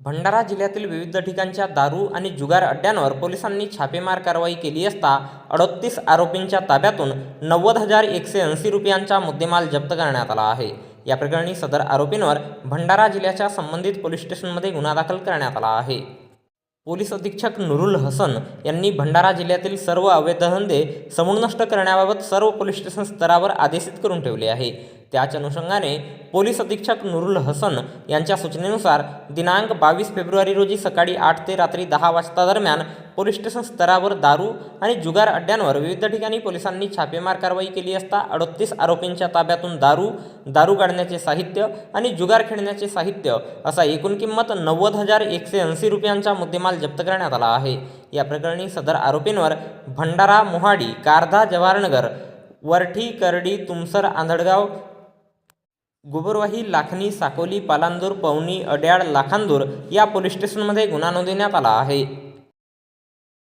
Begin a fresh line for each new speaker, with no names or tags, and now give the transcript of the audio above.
भंडारा जिल्ह्यातील विविध ठिकाणच्या दारू आणि जुगार अड्ड्यांवर पोलिसांनी छापेमार कारवाई केली असता अडतीस आरोपींच्या ताब्यातून नव्वद हजार एकशे ऐंशी रुपयांचा मुद्देमाल जप्त करण्यात आला आहे. या प्रकरणी सदर आरोपींवर भंडारा जिल्ह्याच्या संबंधित पोलीस स्टेशनमध्ये गुन्हा दाखल करण्यात आला आहे. पोलीस अधीक्षक नुरुल हसन यांनी भंडारा जिल्ह्यातील सर्व अवैध धंदे समूळ नष्ट करण्याबाबत सर्व पोलीस स्टेशन स्तरावर आदेशित करून ठेवले आहे. त्याच अनुषंगाने पोलीस अधीक्षक नुरुल हसन यांच्या सूचनेनुसार दिनांक बावीस फेब्रुवारी रोजी सकाळी आठ ते रात्री दहा वाजता दरम्यान पोलीस स्टेशन स्तरावर दारू आणि जुगार अड्ड्यांवर विविध ठिकाणी पोलिसांनी छापेमार कारवाई केली असता अडतीस आरोपींच्या ताब्यातून दारू दारू काढण्याचे साहित्य आणि जुगार खेळण्याचे साहित्य असा एकूण किंमत नव्वद हजार एकशे ऐंशी रुपयांचा मुद्देमाल जप्त करण्यात आला आहे. या प्रकरणी सदर आरोपींवर भंडारा मोहाडी कारधा जवाहरनगर वरठी करडी तुमसर आंधळगाव गोबरवाही लाखनी साकोली पालांदूर पवनी अड्याळ लाखांदूर या पोलीस स्टेशनमध्ये गुन्हा नोंदवण्यात आला आहे.